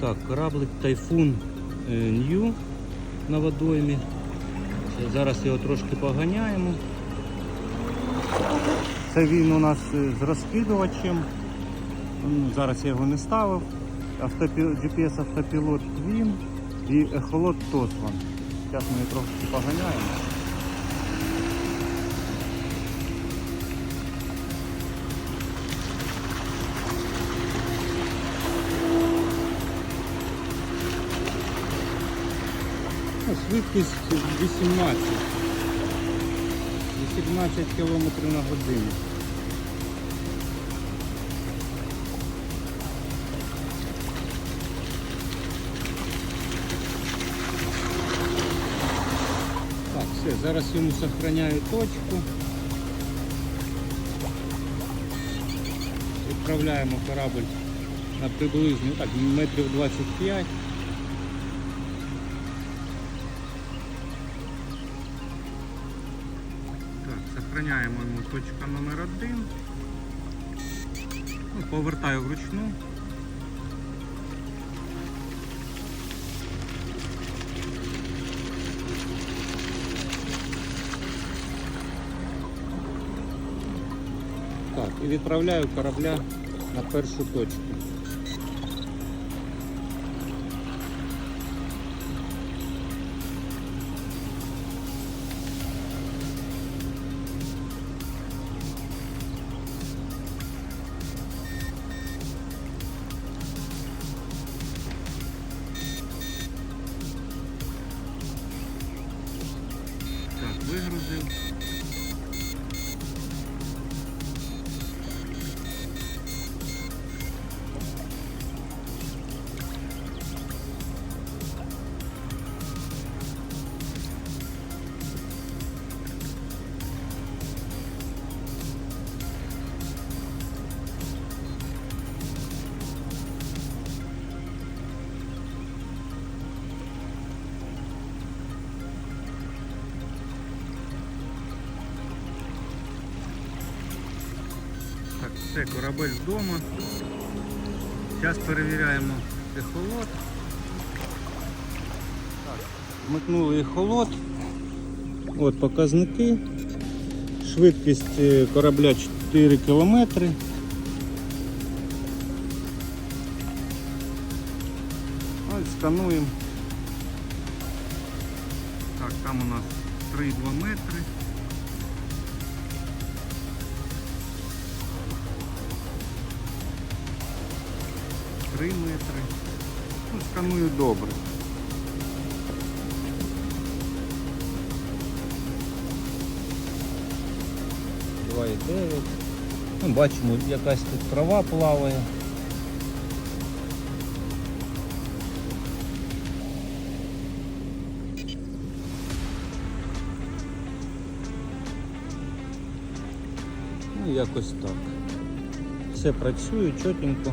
Так, кораблик Тайфун е, Нью на водоймі. Зараз його трошки поганяємо. Це він у нас е, з розкидувачем. Зараз я його не ставив. GPS автопілот Twin і ехолот Тосван. Зараз ми його трошки поганяємо. Швидкість 18. 18 км на годину. Так, все, зараз йому сохраняю точку. Відправляємо корабль на приблизно так, метрів 25. Так, йому точка номер один. Ну, повертаю вручну. Так, і відправляю корабля на першу точку. Так, все, корабель вдома. Зараз перевіряємо ехолот. Вмикнули ехолот. От показники. Швидкість е, корабля 4 кілометри. Ось. Так, там у нас 3,2 метри. Три метри. Ну, сканую добре. Два і дев'ять. Ну, бачимо, якась тут трава плаває. Ну, якось так. Все працює чотенько.